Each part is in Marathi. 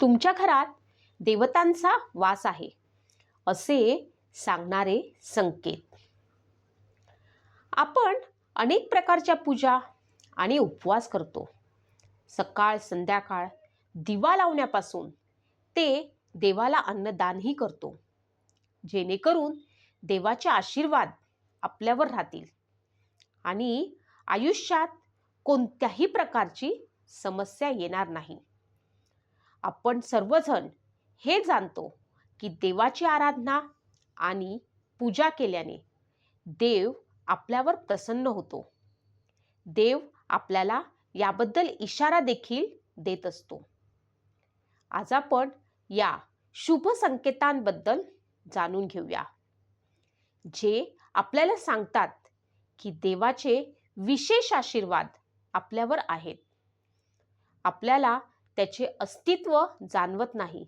तुमच्या घरात देवतांचा वास आहे असे सांगणारे संकेत. आपण अनेक प्रकारच्या पूजा आणि उपवास करतो. सकाळ संध्याकाळ दिवा लावण्यापासून ते देवाला अन्नदानही करतो. जेणेकरून देवाचे आशीर्वाद आपल्यावर राहतील आणि आयुष्यात कोणत्याही प्रकारची समस्या येणार नाही. आपण सर्वजण हे जाणतो की देवाची आराधना आणि पूजा केल्याने देव आपल्यावर प्रसन्न होतो. देव आपल्याला याबद्दल इशारा देखील देत असतो. आज आपण या शुभ संकेतांबद्दल जाणून घेऊया. जे आपल्याला सांगतात की देवाचे विशेष आशीर्वाद आपल्यावर आहेत. आपल्याला त्याचे अस्तित्व जाणवत नाही.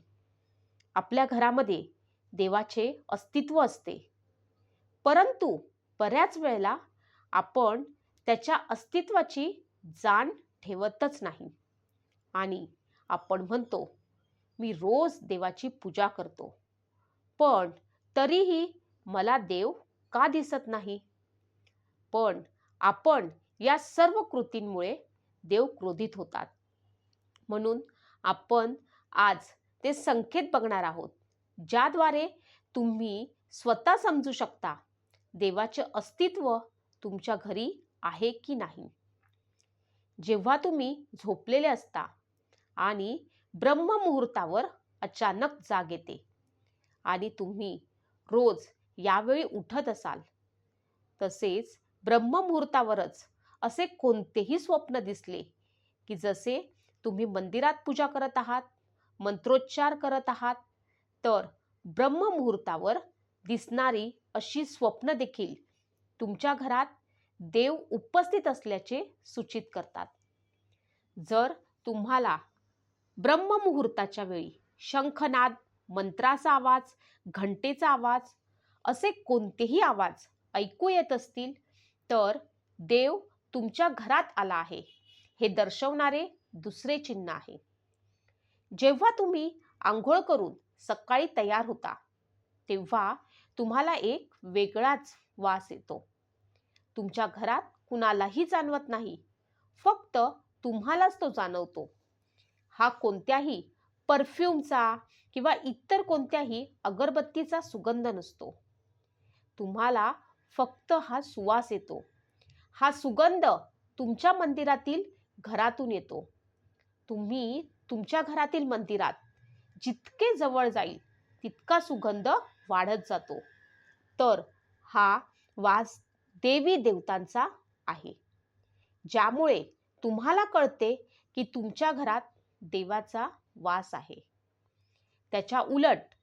आपल्या घरामध्ये देवाचे अस्तित्व असते. परंतु बऱ्याच वेळेला आपण त्याच्या अस्तित्वाची जाण ठेवतच नाही. आणि आपण म्हणतो मी रोज देवाची पूजा करतो. पण तरीही मला देव का दिसत नाही? पण आपण या सर्व कृतींमुळे देव क्रोधित होतात. म्हणून आपण आज ते संकेत बघणार आहोत ज्याद्वारे तुम्ही स्वतः समजू शकता देवाचे अस्तित्व तुमच्या घरी आहे की नाही. जेव्हा तुम्ही झोपलेले असता आणि ब्रह्ममुहूर्तावर अचानक जाग येते आणि तुम्ही रोज यावेळी उठत असाल तसेच ब्रह्ममुहूर्तावरच असे कोणतेही स्वप्न दिसले की जसे तुम्ही मंदिरात पूजा करत आहात मंत्रोच्चार करत आहात तर ब्रह्ममुहूर्तावर दिसणारी अशी स्वप्न देखील तुमच्या घरात देव उपस्थित असल्याचे सूचित करतात. जर तुम्हाला ब्रह्ममुहूर्ताच्या वेळी शंखनाद मंत्राचा आवाज घंटेचा आवाज असे कोणतेही आवाज ऐकू येत असतील तर देव तुमच्या घरात आला आहे. हे दर्शवणारे दुसरे चिन्ह आहे. जेव्हा तुम्ही आंघोळ करून सकाळी तयार होता तेव्हा तुम्हाला एक वेगळाच वास येतो. तुमच्या घरात कुणालाही जाणवत नाही फक्त तुम्हालाच तो जाणवतो. हा कोणत्याही परफ्यूमचा किंवा इतर कोणत्याही अगरबत्तीचा सुगंध नसतो. तुम्हाला फक्त हा सुवास येतो. हा सुगंध तुमच्या मंदिरातील घरातून येतो. तुम्ही तुमच्या घरातील मंदिरात जितके जवळ जाईल तितका सुगंध वाढत जातो. तर हा वास देवी देवतांचा आहे. ज्यामुळे तुम्हाला कळते की तुमच्या घरात देवाचा वास आहे. त्याच्या उलट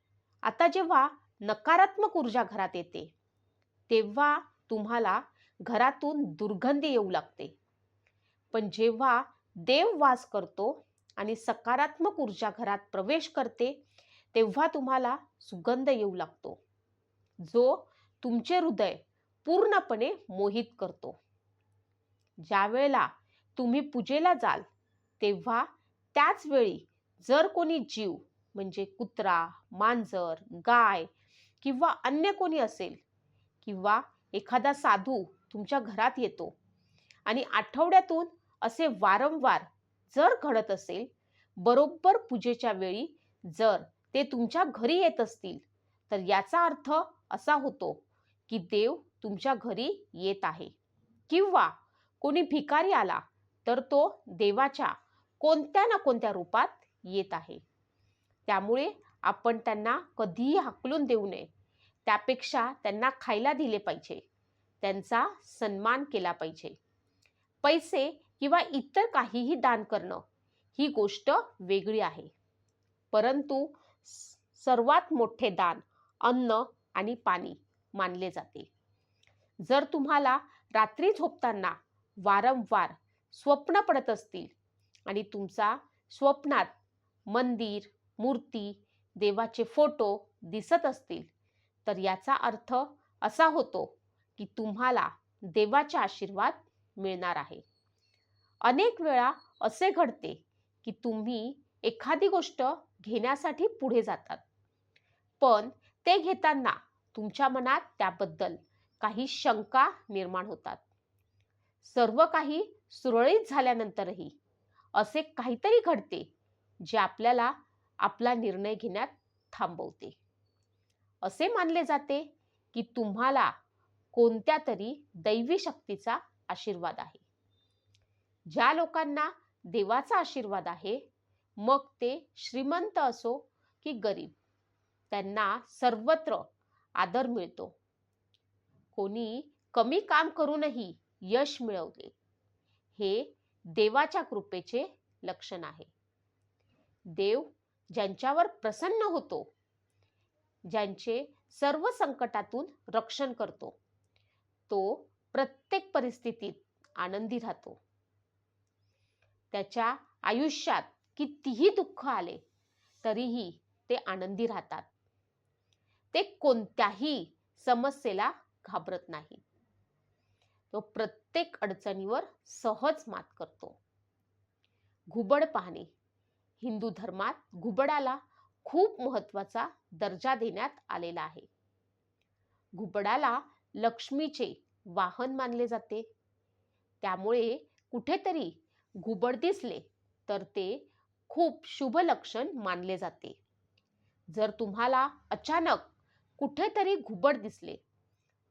आता जेव्हा नकारात्मक ऊर्जा घरात येते तेव्हा तुम्हाला घरातून दुर्गंधी येऊ लागते. पण जेव्हा देव वास करतो आणि सकारात्मक ऊर्जा घरात प्रवेश करते तेव्हा तुम्हाला सुगंध येऊ लागतो. जो तुमचे हृदय पूर्णपणे मोहित करतो. ज्या वेळेला तुम्ही पूजेला जाल तेव्हा त्याच वेळी जर कोणी जीव म्हणजे कुत्रा मांजर गाय किंवा अन्य कोणी असेल किंवा एखादा साधू तुमच्या घरात येतो आणि आठवड्यातून असे वारंवार जर घडत असेल बरोबर पूजेच्या वेळी जर ते तुमच्या घरी येत असतील तर याचा अर्थ असा होतो की देव तुमच्या घरी येत आहे. किंवा कोणी भिकारी आला तर तो देवाच्या कोणत्या ना कोणत्या रूपात येत आहे. त्यामुळे आपण त्यांना कधीही हाकलून देऊ नये. त्यापेक्षा त्यांना खायला दिले पाहिजे. त्यांचा सन्मान केला पाहिजे. पैसे किंवा इतर काहीही दान करणं ही गोष्ट वेगळी आहे. परंतु सर्वात मोठे दान अन्न आणि पाणी मानले जाते. जर तुम्हाला रात्री झोपताना वारंवार स्वप्न पडत असतील आणि तुमचा स्वप्नात मंदिर मूर्ती देवाचे फोटो दिसत असतील तर याचा अर्थ असा होतो की तुम्हाला देवाचा आशीर्वाद मिळणार आहे. अनेक वेळा असे घडते की तुम्ही एखादी गोष्ट घेण्यासाठी पुढे जातात. पण ते घेताना तुमच्या मनात त्याबद्दल काही शंका निर्माण होतात. सर्व काही सुरळीत झाल्यानंतरही असे काहीतरी घडते जे आपल्याला आपला निर्णय घेण्यात थांबवते. असे मानले जाते की तुम्हाला कोणत्या तरी दैवी शक्तीचा आशीर्वाद आहे. ज्या लोकांना देवाचा आशीर्वाद आहे मग ते श्रीमंत असो की गरीब त्यांना सर्वत्र आदर मिळतो. कोणी कमी काम करूनही यश मिळवते हे देवाच्या कृपेचे लक्षण आहे. देव ज्यांच्यावर प्रसन्न होतो ज्यांचे सर्व संकटातून रक्षण करतो तो प्रत्येक परिस्थितीत आनंदी राहतो. त्याच्या आयुष्यात कितीही दुःख आले तरीही ते आनंदी राहतात. ते कोणत्याही समस्येला घाबरत नाही. तो प्रत्येक अडचणीवर सहज मात करतो. घुबड पाहणे हिंदू धर्मात घुबडाला खूप महत्त्वाचा दर्जा देण्यात आलेला आहे. घुबडाला लक्ष्मीचे वाहन मानले जाते. त्यामुळे कुठेतरी घुबड दिसले तर ते खूप शुभ लक्षण मानले जाते. जर तुम्हाला अचानक कुठेतरी घुबड दिसले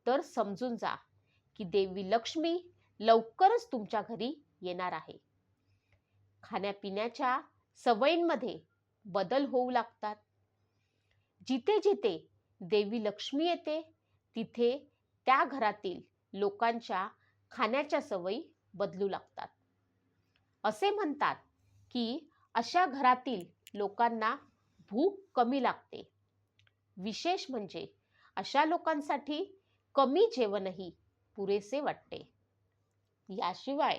तर समजून जा की देवी लक्ष्मी लवकरच तुमच्या घरी येणार आहे. खाण्यापिण्याच्या सवयींमध्ये बदल होऊ लागतात. जिथे जिथे देवी लक्ष्मी येते तिथे त्या घरातील लोकांच्या खाण्याच्या सवयी बदलू लागतात. असे म्हणतात की अशा घरातील लोकांना भूक कमी लागते. विशेष म्हणजे अशा लोकांसाठी कमी जेवणही पुरेसे वाटते. याशिवाय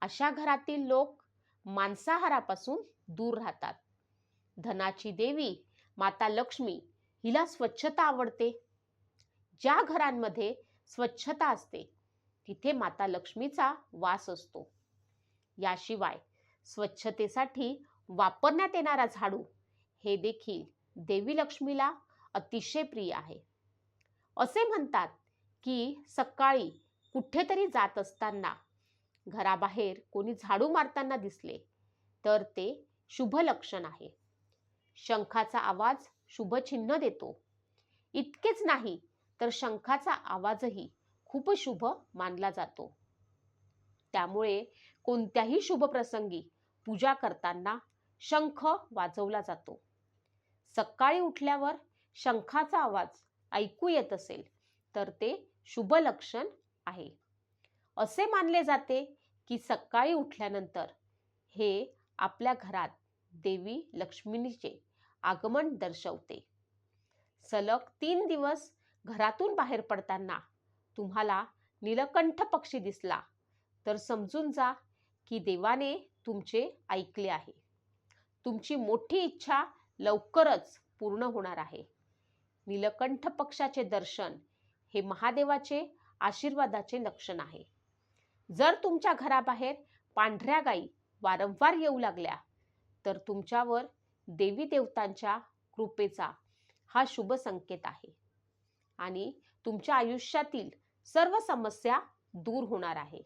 अशा घरातील लोक मांसाहारापासून दूर राहतात. धनाची देवी माता लक्ष्मी हिला स्वच्छता आवडते. ज्या घरांमध्ये स्वच्छता असते तिथे माता लक्ष्मीचा वास असतो. याशिवाय स्वच्छतेसाठी वापरण्यात येणारा झाडू हे देखील देवी लक्ष्मीला अतिशय प्रिय आहे. असे म्हणतात की सकाळी कुठेतरी जात असताना घराबाहेर कोणी झाडू मारताना दिसले तर ते शुभ लक्षण आहे. शंखाचा आवाज शुभ चिन्ह देतो. इतकेच नाही तर शंखाचा आवाजही खूप शुभ मानला जातो. त्यामुळे कोणत्याही शुभप्रसंगी पूजा करताना शंख वाजवला जातो. सकाळी उठल्यावर शंखाचा आवाज ऐकू येत असेल तर ते शुभ लक्षण आहे. असे मानले जाते की सकाळी उठल्यानंतर हे आपल्या घरात देवी लक्ष्मीचे आगमन दर्शवते. सलग तीन दिवस घरातून बाहेर पडताना तुम्हाला नीलकंठ पक्षी दिसला तर समजून जा की देवाने तुमचे ऐकले आहे. तुमची मोठी इच्छा लवकरच पूर्ण होणार आहे. नीलकंठ पक्षाचे दर्शन हे महादेवाचे आशीर्वादाचे लक्षण आहे. जर तुमच्या घराबाहेर पांढऱ्या गायी वारंवार येऊ लागल्या तर तुमच्यावर देवी देवतांच्या कृपेचा हा शुभ संकेत आहे. आणि तुमच्या आयुष्यातील सर्व समस्या दूर होणार आहे.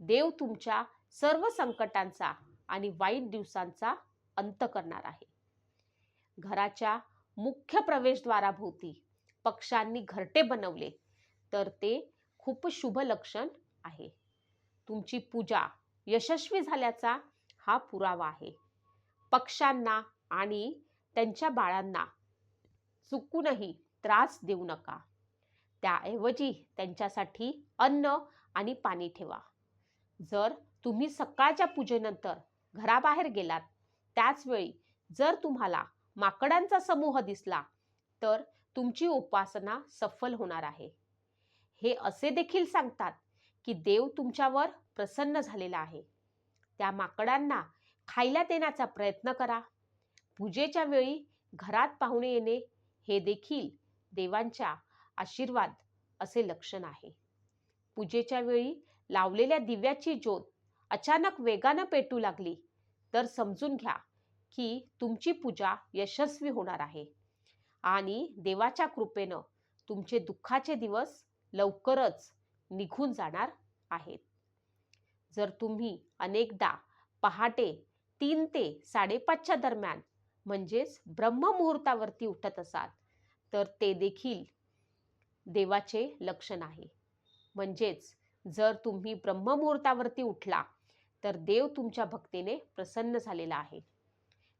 देव तुमच्या सर्व संकटांचा आणि वाईट दिवसांचा अंत करणार आहे. घराच्या मुख्य प्रवेशद्वाराभोवती पक्षांनी घरटे बनवले तर ते खूप शुभ लक्षण आहे. तुमची पूजा यशस्वी झाल्याचा हा पुरावा आहे. पक्ष्यांना आणि त्यांच्या बाळांना चुकूनही त्रास देऊ नका. त्याऐवजी त्यांच्यासाठी अन्न आणि पाणी ठेवा. जर तुम्ही सकाळच्या पूजेनंतर घराबाहेर गेलात. त्याचवेळी जर तुम्हाला माकडांचा समूह दिसला तर तुमची उपासना सफल होणार आहे. हे असे देखील सांगतात की देव तुमच्यावर प्रसन्न झालेला आहे. त्या माकडांना खायला देण्याचा प्रयत्न करा. पूजेच्या वेळी घरात पाहुणे येणे हे देखील देवांच्या आशीर्वाद असे लक्षण आहे. पूजेच्या वेळी लावलेल्या दिव्याची ज्योत अचानक वेगानं पेटू लागली. तर समजून घ्या की तुमची पूजा यशस्वी होणार आहे. आणि देवाच्या कृपेनं तुमचे दुःखाचे दिवस लवकरच निघून जाणार आहेत. जर तुम्ही अनेकदा पहाटे तीन ते साडेपाचच्या दरम्यान म्हणजेच ब्रह्ममुहूर्तावरती उठत असाल तर ते देखील देवाचे लक्षण आहे. म्हणजेच जर तुम्ही ब्रह्ममुहूर्तावरती उठला तर देव तुमच्या भक्तीने प्रसन्न झालेला आहे.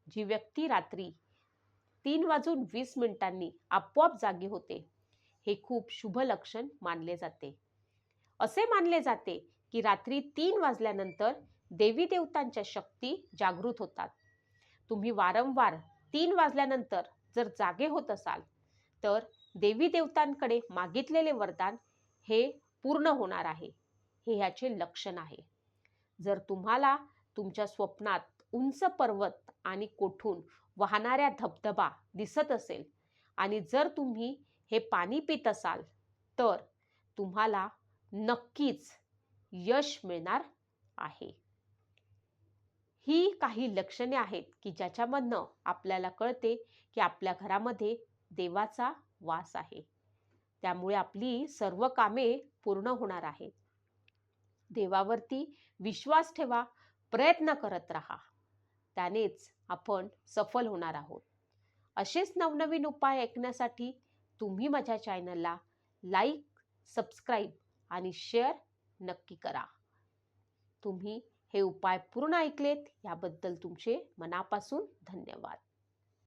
जी व्यक्ती रात्री तीन वाजून वीस मिनिटांनी आपोआप जागी होते हे खूप शुभ लक्षण मानले जाते. असे मानले जाते की रात्री तीन वाजल्यानंतर देवी देवतांच्या शक्ती जागृत होतात. तुम्ही वारंवार तीन वाजल्यानंतर जर जागे होत असाल तर देवी देवतांकडे मागितलेले वरदान हे पूर्ण होणार आहे. हे ह्याचे लक्षण आहे. जर तुम्हाला तुमच्या स्वप्नात उंच पर्वत आणि कोठून वाहणाऱ्या धबधबा दिसत असेल आणि जर तुम्ही हे पाणी पित असाल तर तुम्हाला नक्कीच यश मिळणार आहे. ही काही लक्षणे आहेत की ज्याच्यामधनं आपल्याला कळते की आपल्या घरामध्ये देवाचा वास आहे. त्यामुळे आपली सर्व कामे पूर्ण होणार आहेत. देवावरती विश्वास ठेवा प्रयत्न करत राहा. त्यानेच आपण सफल होणार आहोत. असेच नवनवीन उपाय ऐकण्यासाठी तुम्ही माझ्या चॅनलला लाईक सबस्क्राईब आणि शेअर नक्की करा. तुम्ही हे उपाय पूर्ण ऐकलेत याबद्दल तुमचे मनापासून धन्यवाद.